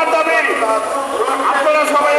আমার দাবি। আপনারা সবাই